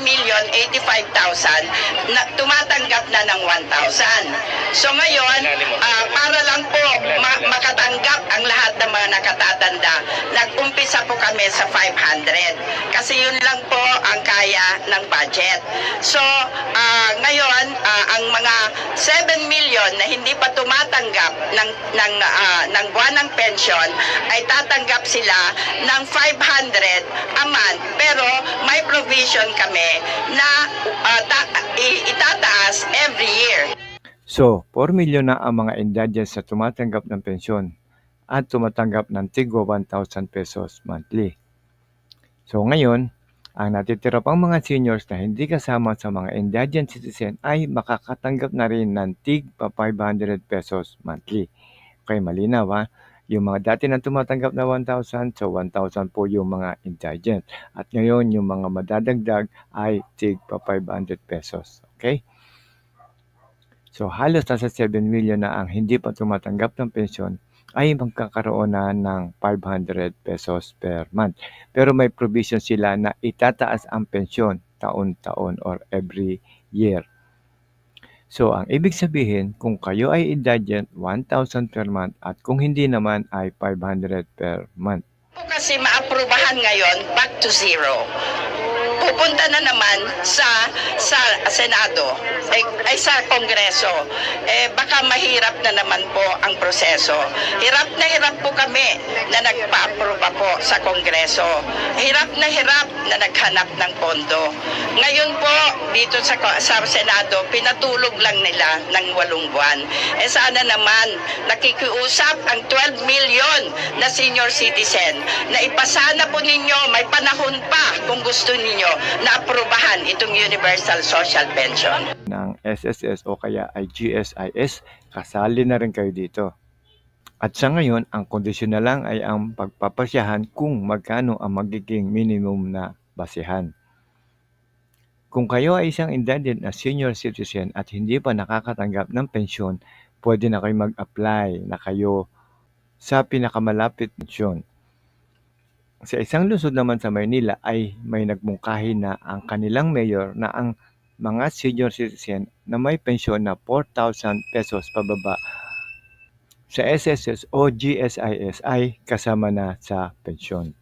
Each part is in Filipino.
4,085,000 na tumatanggap na ng 1,000. So ngayon, ah, para lang po ma- makatanggap ang lahat ng mga nakatatanda, nag-umpisa po kami sa 500. Kasi yun lang po ang kaya ng budget. So ah, ngayon, ah, ang mga 7 million na hindi pa tumatanggap ng, ng, ah, ng buwan ng pension ay tatanggap sila ng 500 a month. Pero may provision kami na ah, ta- itataas. So, 4 milyon na ang mga indigents sa tumatanggap ng pensyon at tumatanggap ng tigwa 1,000 pesos monthly. So ngayon, ang natitira pang mga seniors na hindi kasama sa mga indigent citizen ay makakatanggap na rin ng tig pa 500 pesos monthly. Okay, malinaw ha? Yung mga dati na tumatanggap na 1,000, so 1,000 po yung mga indigent. At ngayon, yung mga madadagdag ay tig pa 500 pesos. Okay? So halos nasa 7 million na ang hindi pa tumatanggap ng pensyon ay magkakaroon na ng 500 pesos per month. Pero may provision sila na itataas ang pensyon taon-taon or every year. So ang ibig sabihin, kung kayo ay indigent, 1,000 per month at kung hindi naman ay 500 per month. Kasi maaprubahan ngayon back to zero. Pupunta na naman sa sa Senado ay, ay sa Kongreso. Eh baka mahirap na naman po ang proseso. Hirap na hirap po kami na nagpa-aproba po sa Kongreso. Hirap na hirap na naghanap ng pondo. Ngayon po dito sa sa Senado pinatulog lang nila ng walong buwan. Eh sana naman nakikiusap ang 12 million na senior citizen na ipasana po ninyo, may panahon pa kung gusto ninyo na aprubahan itong Universal Social Pension. ng SSS o kaya ay GSIS, kasali na rin kayo dito. At sa ngayon, ang kondisyon na lang ay ang pagpapasyahan kung magkano ang magiging minimum na basihan. Kung kayo ay isang indigent na senior citizen at hindi pa nakakatanggap ng pensyon, pwede na kayo mag-apply na kayo sa pinakamalapit pensyon. Sa isang lungsod naman sa Maynila ay may nagmungkahi na ang kanilang mayor na ang mga senior citizen na may pensyon na 4,000 pesos pababa sa SSS o GSIS ay kasama na sa pensyon.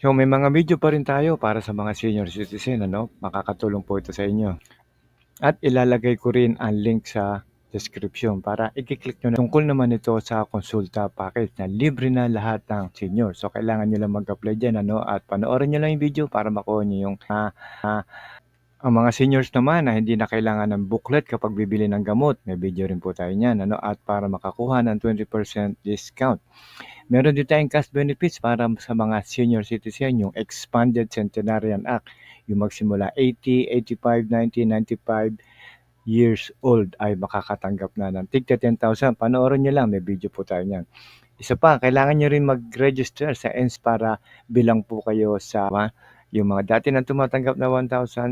So may mga video pa rin tayo para sa mga senior citizen, ano? Makakatulong po ito sa inyo. At ilalagay ko rin ang link sa description para i-click nyo na. Tungkol naman ito sa konsulta package na libre na lahat ng senior. So kailangan nyo lang mag-apply dyan, ano? At panoorin nyo lang yung video para makuha nyo yung ah, ah, ang mga seniors naman na hindi na kailangan ng booklet kapag bibili ng gamot, may video rin po tayo niyan, ano? At para makakuha ng 20% discount. Meron din tayong cash benefits para sa mga senior citizen, yung Expanded Centenarian Act, yung magsimula 80, 85, 90, 95 years old ay makakatanggap na ng tigta 10,000. Panoorin nyo lang, may video po tayo niyan. Isa pa, kailangan nyo rin mag-register sa ENS para bilang po kayo sa yung mga dati na tumatanggap na 1,000